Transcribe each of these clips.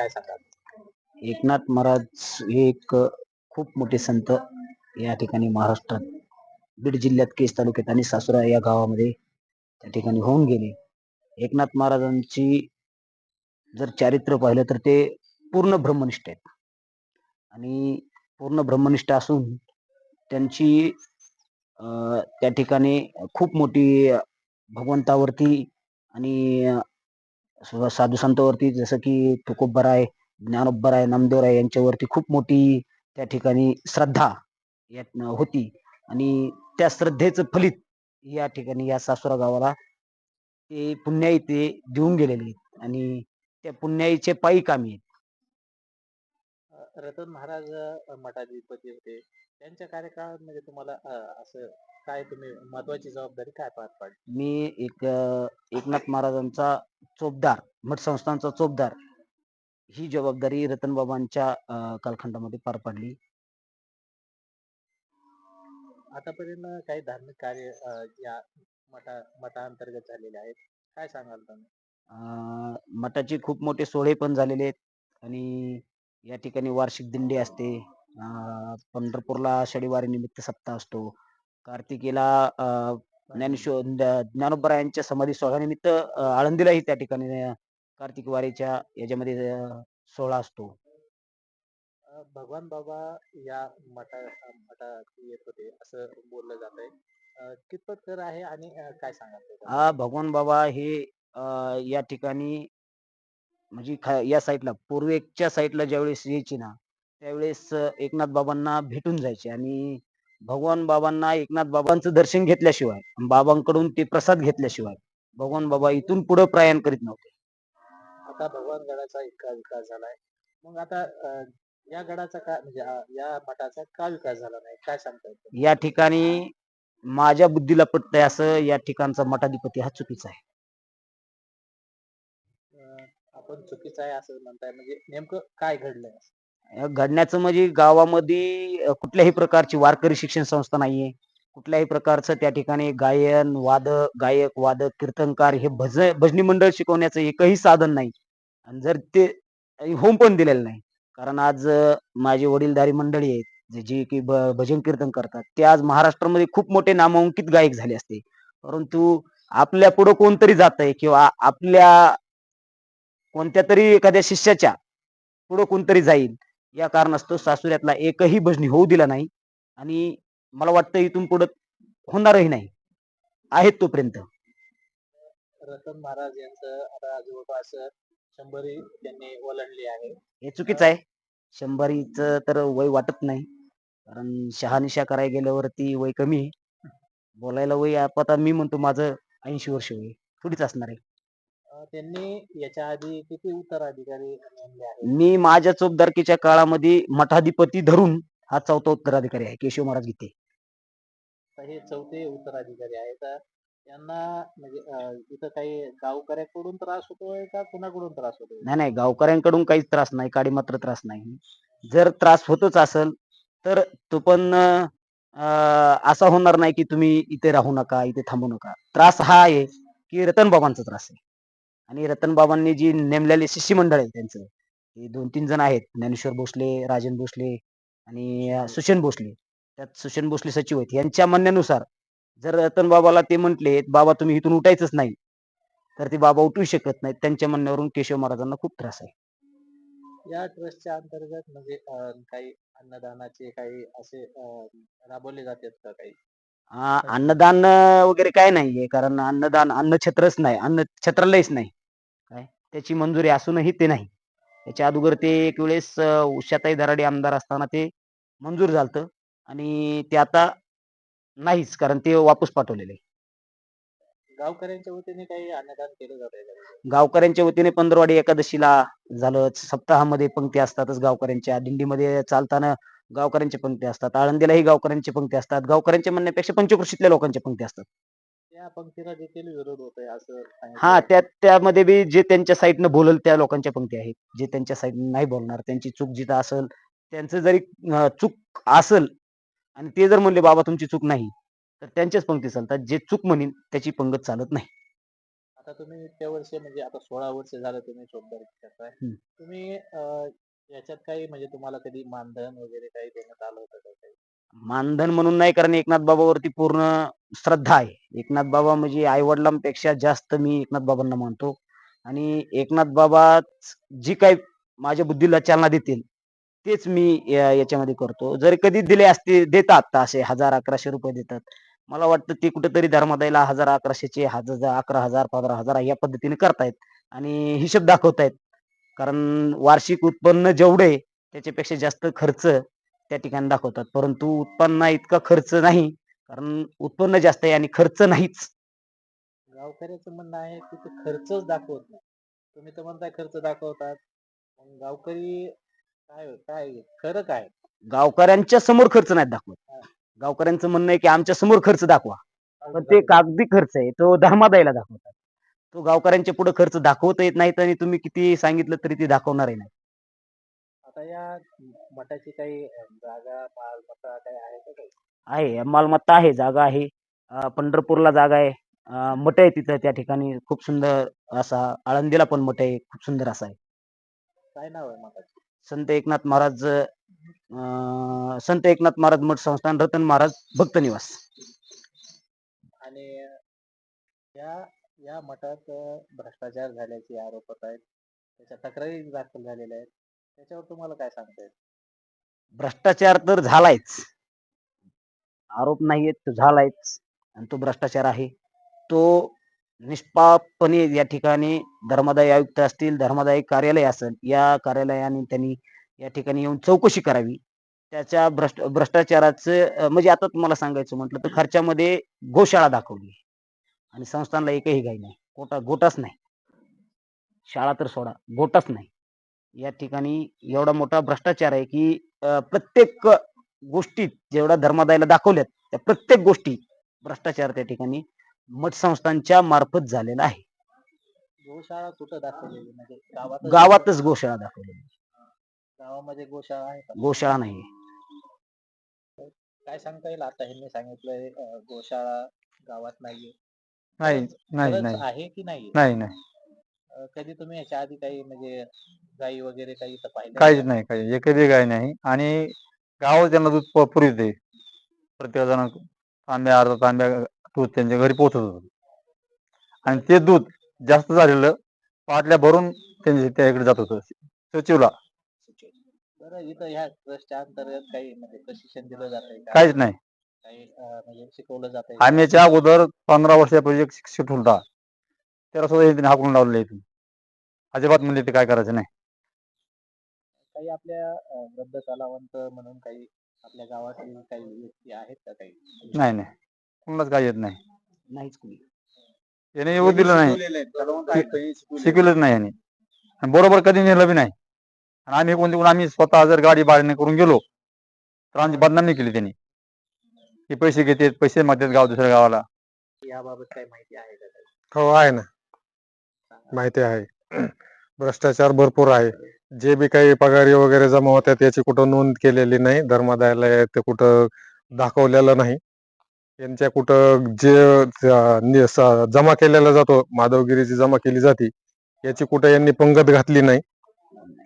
काय सांगाल? एकनाथ महाराज हे एक खूप मोठे संत या ठिकाणी महाराष्ट्रात बीड जिल्ह्यात केस तालुक्यात आणि सासुरा या गावामध्ये त्या ठिकाणी होऊन गेले. एकनाथ महाराजांची जर चारित्र्य पाहिलं तर ते पूर्ण ब्रह्मनिष्ठ आहेत. आणि पूर्ण ब्रह्मनिष्ठ असून त्यांची अं, त्या ठिकाणी खूप मोठी भगवंतावरती आणि साधू संतावरती जसं की तुकोबर आहे ज्ञानोबर आहे नामदेव नामदेवराय यांच्यावरती खूप मोठी त्या ठिकाणी श्रद्धा यात होती. आणि त्या श्रद्धेचं फलित या ठिकाणी या सासुरा गावाला ते पुण्याई ते देऊन गेलेले आहेत. आणि त्या पुण्याईचे पायी कामी आहेत. रतन महाराज अ, मठाधिपती होते. त्यांच्या कार्यकाळामध्ये तुम्हाला अ, असं काय तुम्ही महत्वाची जबाबदारी काय पार पाडली? मी एक अं, एकनाथ महाराजांचा चोपदार मठ संस्थांचा चोपदार ही जबाबदारी रतनबाबांच्या अं, कालखंडामध्ये पार पाडली. आतापर्यंत काही धार्मिक कार्य अ, या मठा मठाअंतर्गत झालेले आहेत. काय सांगाल तुम्ही? अं, मठाचे खूप मोठे सोहळे पण झालेले आहेत. आणि या ठिकाणी वार्षिक दिंडी असते. अं, पंढरपूरला आषाढी वारी निमित्त सप्ताह असतो. कार्तिकीला अं, ज्ञानेश्वर ज्ञा- ज्ञानोबरायांच्या समाधी सोहळ्यानिमित्त आळंदीलाही त्या ठिकाणी कार्तिक वारीच्या याच्यामध्ये सोहळा असतो. भगवान बाबा या मठा मठात येत होते असं बोललं जात आहे कितपत खरं आहे आणि काय सांगाल? त्याच्याबद्दल? हा भगवान बाबा हे या ठिकाणी म्हणजे खा- या साईडला पूर्वेच्या साईडला ज्यावेळेस यायची ना त्यावेळेस एकनाथ बाबांना भेटून जायचे आणि भगवान बाबांना एकनाथ बाबांचं दर्शन घेतल्याशिवाय बाबांकडून ते प्रसाद घेतल्याशिवाय भगवान बाबा इथून पुढे प्रयाण करीत नव्हते. आता भगवान गडाचा इतका विकास झालाय. मग आता अ, या गडाचा का म्हणजे अ, या मठाचा का विकास झाला नाही? काय सांगता येतं या ठिकाणी माझ्या बुद्धीला पटतंय असं या ठिकाणचा मठाधिपती हा चुकीचा आहे. आपण चुकीचं आहे असं म्हणताय. म्हणजे नेमकं काय घडलंय? घडण्याचं म्हणजे गावामध्ये कुठल्याही प्रकारची वारकरी शिक्षण संस्था नाहीये. कुठल्याही प्रकारचं त्या ठिकाणी गायन वादक गायक वादक कीर्तनकार हे भज भजनी मंडळ शिकवण्याचं एकही साधन नाही. आणि जर ते होम पण दिलेलं नाही. कारण आज माझे वडीलधारी मंडळी आहेत जे जी की भ- भजन कीर्तन करतात ते आज महाराष्ट्रामध्ये खूप मोठे नामांकित गायक झाले असते. परंतु आपल्या पुढं कोणतरी जात आहे किंवा आपल्या कोणत्या तरी एखाद्या शिष्याच्या पुढं कोणतरी जाईल. या कारणास्तव सासुऱ्यातला एकही भजनी होऊ दिला नाही. आणि मला वाटतं इथून पुढं होणारही नाही. आहेत तोपर्यंत. रतन महाराज यांचं आता जवळपास शंभरी त्यांनी ओलांडली आहे. हे चुकीचं आहे. शंभरीचं तर वय वाटत नाही. कारण शहानिशा करायला गेल्यावरती वय कमी आहे. बोलायला वय आप- आता मी म्हणतो माझं ऐंशी वर्ष वय थोडीच असणार आहे. त्यांनी याच्या आधी किती उत्तराधिकारी नेमले आहेत? मी माझ्या चोपदारकीच्या काळामध्ये मठाधिपती धरून हा चौथा उत्तराधिकारी आहे केशव महाराज गीते. तर हे चौथे उत्तराधिकारी आहेत. अ, यांना म्हणजे अ, इथं काही गावकऱ्याकडून त्रास होतोय का कुणाकडून त्रास होतोय? नाही नाही गावकऱ्यांकडून काहीच त्रास नाही काडी मात्र त्रास नाही. जर त्रास होतच असेल तर तो पण अं, असा होणार नाही की तुम्ही इथे राहू नका इथे थांबू नका. त्रास हा आहे की रतन बाबांचा त्रास आहे. आणि रतन बाबांनी जी नेमलेली शिष्यमंडळ आहे त्यांचं ते दोन तीन जण आहेत. ज्ञानेश्वर भोसले राजन भोसले आणि सुशेन भोसले. त्यात सुशेन भोसले सचिव आहेत. यांच्या म्हणण्यानुसार जर रतन बाबाला ते म्हटले बाबा तुम्ही इथून उठायचंच नाही तर ते बाबा उठू शकत नाहीत. त्यांच्या म्हणण्यावरून केशव महाराजांना खूप त्रास आहे. या ट्रस्टच्या अंतर्गत म्हणजे काही अन्नदानाचे काही असे राबवले जातात का काही? अन्नदान वगैरे काय नाहीये. कारण अन्नदान अन्न छत्रच नाही. अन्न छत्रालयच नाही. त्याची मंजुरी असूनही ते नाही. त्याच्या अगोदर ते एक वेळेस उषाताई दराडे आमदार असताना ते मंजूर झालतं आणि ते आता नाहीच कारण ते वापस पाठवलेले. गावकऱ्यांच्या वतीने काही अन्नदान केलं? गावकऱ्यांच्या वतीने पंधरवाडी एकादशीला झालं. सप्ताहामध्ये पंक्ती असतातच गावकऱ्यांच्या. दिंडीमध्ये चालताना गावकऱ्यांच्या पंक्ती असतात. आळंदीलाही गावकऱ्यांच्या पंक्ती असतात. गावकऱ्यांच्या म्हणण्यापेक्षा पंचकृषीतल्या लोकांच्या पंक्ती असतात. त्या पंक्तीला देखील विरोध होतोय असं सांगितलं हा. त्या त्यामध्ये बी जे त्यांच्या साईडनं बोलल त्या लोकांच्या पंक्ती आहेत जे त्यांच्या साईडनं नाही बोलणार त्यांची चूक जिथं असेल त्यांचं जरी अं, चूक असेल आणि ते जर म्हणले बाबा तुमची चूक नाही तर त्यांच्याच पंक्ती चालतात जे चूक म्हणीन त्याची पंगत चालत नाही आता तुम्ही इतक्या वर्ष म्हणजे आता सोळा वर्ष झालं तुम्ही करताय हम्म. तुम्ही अं, याच्यात काही म्हणजे तुम्हाला कधी मानधन वगैरे काही देण्यात आलं होतं का काही मानधन म्हणून नाही कारण एकनाथ बाबावरती पूर्ण श्रद्धा आहे. एकनाथ बाबा म्हणजे आई वडिलांपेक्षा जास्त मी एकनाथ बाबांना मानतो. आणि एकनाथ बाबा जी काही माझ्या बुद्धीला चालना देतील तेच मी याच्यामध्ये करतो. जर कधी दिले असते देतात असे हजार अकराशे रुपये देतात. मला वाटतं ते कुठेतरी धर्मादायला हजार अकराशेचे हजार अकरा हजार पंधरा हजार या पद्धतीने करतायत. आणि हिशोब दाखवतायत. कारण वार्षिक उत्पन्न जेवढे त्याच्यापेक्षा जास्त खर्च त्या ठिकाणी दाखवतात. परंतु उत्पन्न इतका खर्च नाही कारण उत्पन्न जास्त आहे आणि खर्च नाहीच. गावकऱ्याचं म्हणणं आहे की ते खर्चच दाखवत नाही. तुम्ही तर म्हणताय खर्च दाखवतात. गावकरी काय काय खरं काय? गावकऱ्यांच्या समोर खर्च नाहीत दाखवत. गावकऱ्यांचं म्हणणं आहे की आमच्यासमोर खर्च दाखवा. पण ते कागदी खर्च आहे. तो धर्मादायला दाखवतात. तो गावकऱ्यांच्या पुढे खर्च दाखवता येत नाहीत आणि तुम्ही किती सांगितलं तरी ते दाखवणार नाही. आता या मठाची काही जागा मालमत्ता काही आहे का काही? आहे मालमत्ता आहे जागा आहे. अं, पंढरपूरला जागा आहे. अं, मठ आहे तिथं त्या ठिकाणी खूप सुंदर असा आळंदीला पण मठ आहे खूप सुंदर असा आहे. काय नाव आहे मठाचं? संत एकनाथ महाराज अं, संत एकनाथ महाराज मठ संस्थान रतन महाराज भक्त निवास. आणि या या मठात अं, भ्रष्टाचार झाल्याचे आरोप होत आहेत. त्याच्या तक्रारी दाखल झालेल्या आहेत. त्याच्यावर तुम्हाला काय सांगता येईल? भ्रष्टाचार तर झालायच. आरोप नाहीयेत तो झालायच. आणि तो भ्रष्टाचार आहे. तो निष्पापपणे या ठिकाणी धर्मदायी आयुक्त असतील धर्मादाय कार्यालय असेल या कार्यालयाने त्यांनी या ठिकाणी येऊन चौकशी करावी. त्याच्या भ्रष्ट भ्रष्टाचाराचं म्हणजे आता तुम्हाला सांगायचं म्हटलं तर खर्चामध्ये गोशाळा दाखवली आणि संस्थानला एकही काही नाही. गोटा गोटाच नाही. शाळा तर सोडा गोटाच नाही. या ठिकाणी एवढा मोठा भ्रष्टाचार आहे की प्रत्येक गोष्टीत जेवढ्या धर्मादायाला दाखवल्यात त्या प्रत्येक गोष्टी भ्रष्टाचार त्या ठिकाणी मठ संस्थांच्या मार्फत झालेला आहे गोशाळा कुठं दाखवलेली? म्हणजे गावात गावातच गोशाळा दाखवलेली. गावामध्ये गोशाळा आहे का? गोशाळा नाही. काय सांगता येईल आता ह्यांनी सांगितलंय अं, गोशाळा गावात नाहीये. नाही नाही खरंच नाही. आहे की नाही नाही नाही. कधी तुम्ही याच्या आधी काही म्हणजे गाई वगैरे काही इथं पाहिलं काहीच नाही काही एकही गाय नाही. आणि गाव त्यांना दूध प- पुरवते प्रत्येक जण तांब्या अर्धा तांब्या दूध त्यांच्या घरी पोहोचत होतं. आणि ते दूध जास्त झालेलं पाटल्या भरून त्यांच्या त्याकडे जात होतं. सचिवला. बरं इथं ह्या ट्रस्टच्या अंतर्गत काही म्हणजे प्रशिक्षण दिलं जातंय का? काहीच नाही. काही अं, म्हणजे शिकवलं जातंय आम्ही याच्या अगोदर पंधरा वर्षापूर्वी एक शिक्षक होता. त्याला सुद्धा इथे हाकलून लावलेलं इथून. अजिबात म्हणजे ते काय करायचं नाही. काही आपल्या अं, वृद्ध कलावंत म्हणून काही आपल्या गावातील काही व्यक्ती आहेत का काही? नाही नाही. कुणालाच काय येत नाही. नाहीच कोणी. याने येऊ दिलं नाही. शिकवलंच नाही याने. आणि बरोबर कधी नेलं बी नाही. आणि आम्ही कोणते कोण आम्ही स्वतः जर गाडी भाड्याने करून गेलो तर आमची बदनामी केली त्यांनी. हे पैसे घेतात पैसे मागतात गाव दुसऱ्या गावाला. याबाबत काही माहिती आहे का? काही? हो आहे ना. माहिती आहे. भ्रष्टाचार भरपूर आहे. जे बी काही पगारी वगैरे जमा होतात याची कुठं नोंद केलेली नाही. धर्मादायाला ते कुठं दाखवलेलं नाही. यांच्या कुठं जे जमा केलेला जातो माधवगिरीची जमा केली जाते याची कुठं यांनी पंगत घातली नाही.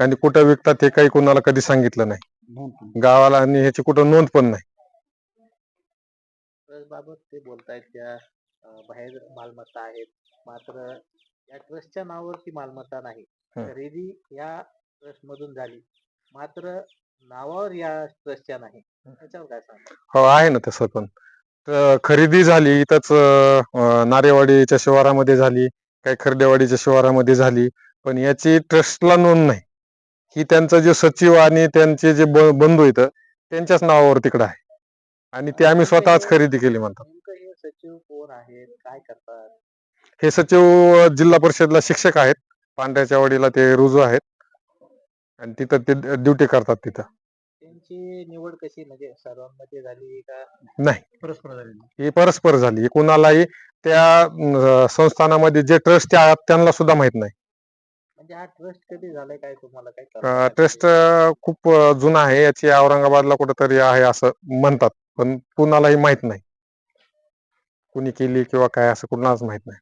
आणि कुठं विकतात हे काही कोणाला कधी सांगितलं नाही. गावाला आणि ह्याची कुठं नोंद पण नाही. बाबत ते बोलतायत त्या बाहेर मालमत्ता आहेत. मात्र या ट्रस्टच्या नावावरती मालमत्ता नाही. हं. खरेदी या ट्रस्ट मधून झाली. मात्र नावावर या ट्रस्टच्या नाही. त्याच्यावर काय सांगा हो आहे ना तसं पण. तर खरेदी झाली इथंच अं, नारेवाडीच्या शिवारामध्ये झाली काही खर्डेवाडीच्या शिवारामध्ये झाली पण याची ट्रस्टला नोंद नाही. ही त्यांचा जे सचिव आणि त्यांचे जे ब- बंधू इथं त्यांच्याच नावावर तिकडं आहे. आणि ते आम्ही स्वतःच खरेदी केली म्हणतात. नेमकं हे सचिव कोण आहेत? काय करतात? हे सचिव अं, जिल्हा परिषदला शिक्षक आहेत. पांढऱ्याच्या वाडीला ते रुजू आहेत. आणि तिथं ते ड्युटी करतात तिथं. त्यांची निवड कशी म्हणजे सर्वांमध्ये झाली का? नाही. परस्पर झाली ही परस्पर झाली. ही कुणालाही त्या अं, संस्थानामध्ये जे ट्रस्ट आहेत त्यांना सुद्धा माहीत नाही. म्हणजे हा ट्रस्ट कधी झालाय? काय तुम्हाला काय कल्पना आहे? ट्रस्ट खूप अं, जुना आहे. याची औरंगाबादला कुठेतरी आहे असं म्हणतात. पण कुणालाही माहीत नाही. कुणी केली किंवा काय असं कुणालाच माहीत नाही.